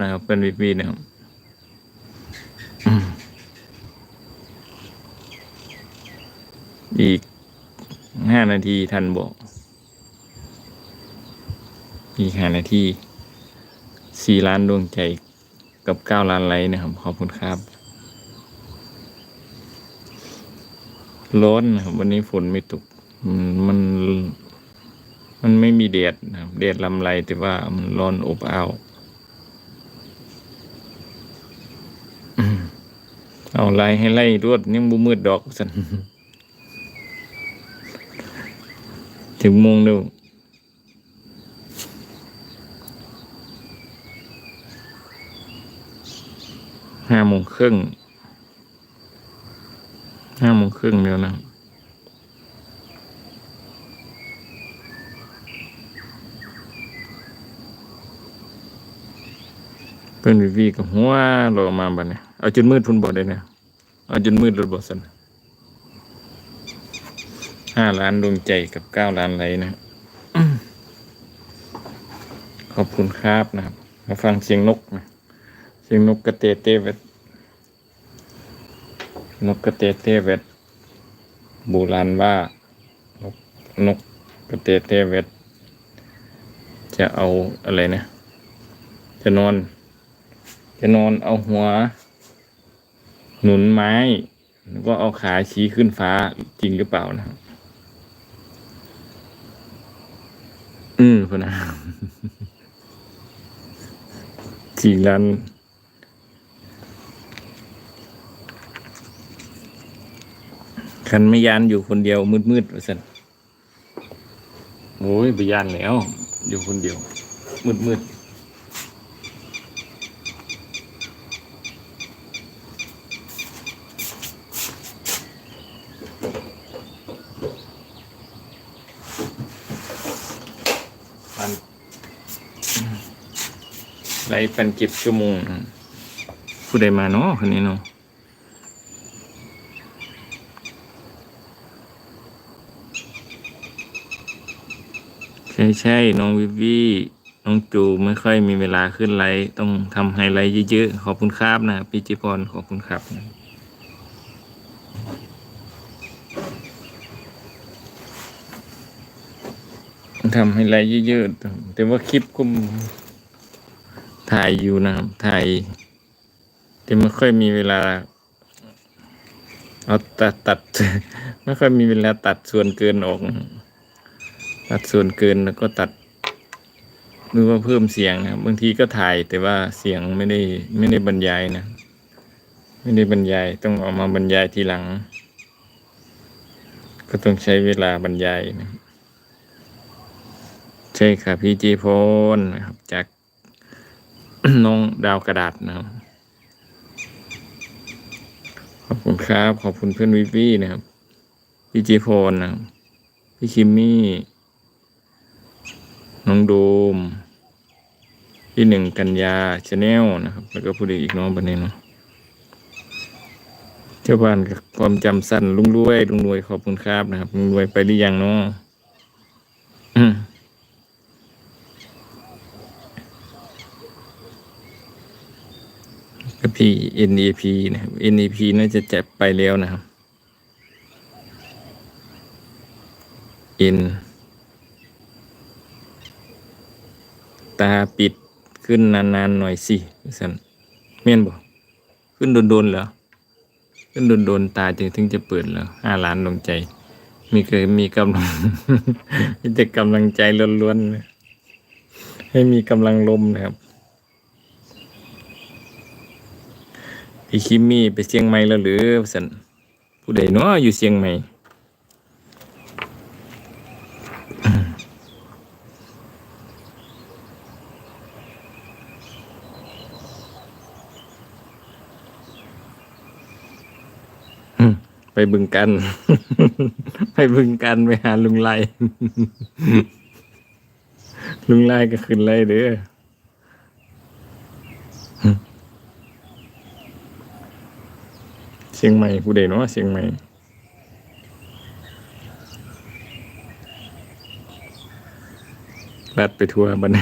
นะครับเป็นวีวีนะครับอืมอีกห้านาทีทันบอก อีกห้านาทีสี่ล้านดวงใจกับเก้าล้านไลค์นะครับ ขอบคุณครับ ร้อนนะครับ วันนี้ฝนไม่ตกมัน มันไม่มีแดดนะครับแดดลำไรแต่ว่ามันร้อนอบอ้าวอืม เอาไล่ให้ไล่รวดยังบุมืดดอกสันถึงโมงเดียวห้าโมงครึ่งห้าโมงครึ่งเดียวนะเพื่อนวีวีกับหัวลงมาบัดเนี่ยเอาจนมืดพุ่นบ่ได้เนี่ย เอาจนมืดรถบ่สันห้าล้านดวงใจกับเก้าล้านไลนะ ขอบคุณครับนะครับ มาฟังเสียงนกนะเสียงนกกระเตเตเวดนกกระเตเตเวดโบราณว่านกนกกระเตเตเวดจะเอาอะไรนะ จะนอน จะนอนเอาหัว หนุนไม้ แล้วก็เอาขาชี้ขึ้นฟ้าจริงหรือเปล่านะครับ อืมพนนะจริงนั้นคันไม่ยานอยู่คนเดียวมืดๆว่าสันโอ้ยไปยานแล้ว อยู่คนเดียว มืดๆ ปันไรเป็นก็บชั่วโมงผู้ใดมาเนาะคนนี้เนาะใช่ใช่น้องวิวีน้องจูไม่ค่อยมีเวลาขึ้นไลฟ์ต้องทำไฮไลท์เยอะๆ ขอบคุณครับนะพี่จิพรขอบคุณครับ ทำไฮไลท์เยอะๆ แต่ว่าคลิปก็ถ่ายอยู่นะครับ ถ่าย แต่ไม่ค่อยมีเวลา เอาตัดตัด ไม่ค่อยมีเวลาตัดส่วนเกินออก ตัดส่วนเกินแล้วก็ตัดหรือว่าเพิ่มเสียงนะครับ บางทีก็ถ่ายแต่ว่าเสียงไม่ได้ไม่ได้บรรยายนะ ไม่ได้บรรยายต้องเอามาบรรยายทีหลัง ก็ต้องใช้เวลาบรรยายนะ ช่ค่ะพี่จีพลนะครับ จากน้องดาวกระดาษนะครับ ขอบคุณครับ ขอบคุณเพื่อนวิวีนะครับ พี่จีพลนะครับ พี่คิมมี่ น้องโดม พี่หนึ่งกันยาชาแนลนะครับ แล้วก็ผู้ใดอีกน้องบันนี้เนาะเจ้าบ้านความจำสั้นลุงรวยลุงรวยขอบคุณครับนะครับลุงรวยไปหรือยังเนาะอืม ก็พี่ NEP นะครับ NEP น่าจะจะไปแล้วนะครับ N ตาปิดขึ้นนานๆหน่อยสิสันเม่นบ่ขึ้นโดนๆเหรอขึ้นโดนๆตาจึงถึงจะเปิดแล้วห้าล้านดวงใจ มีเคยมีกำลังมีแต่กำลังใจล้วนๆนะให้มีกำลังลมนะครับ พี่คิมมี่ไปเชียงใหม่แล้วหรือสันผู้ใดเนาะอยู่เชียงใหม่ไปบึงกัน ไปบึงกันไปหาลุงไล่ลุงไล่ก็ขึ้นไล่เด้อ เชียงใหม่ผู้ใดเนาะเชียงใหม่ลัดไปทัวร์บัดน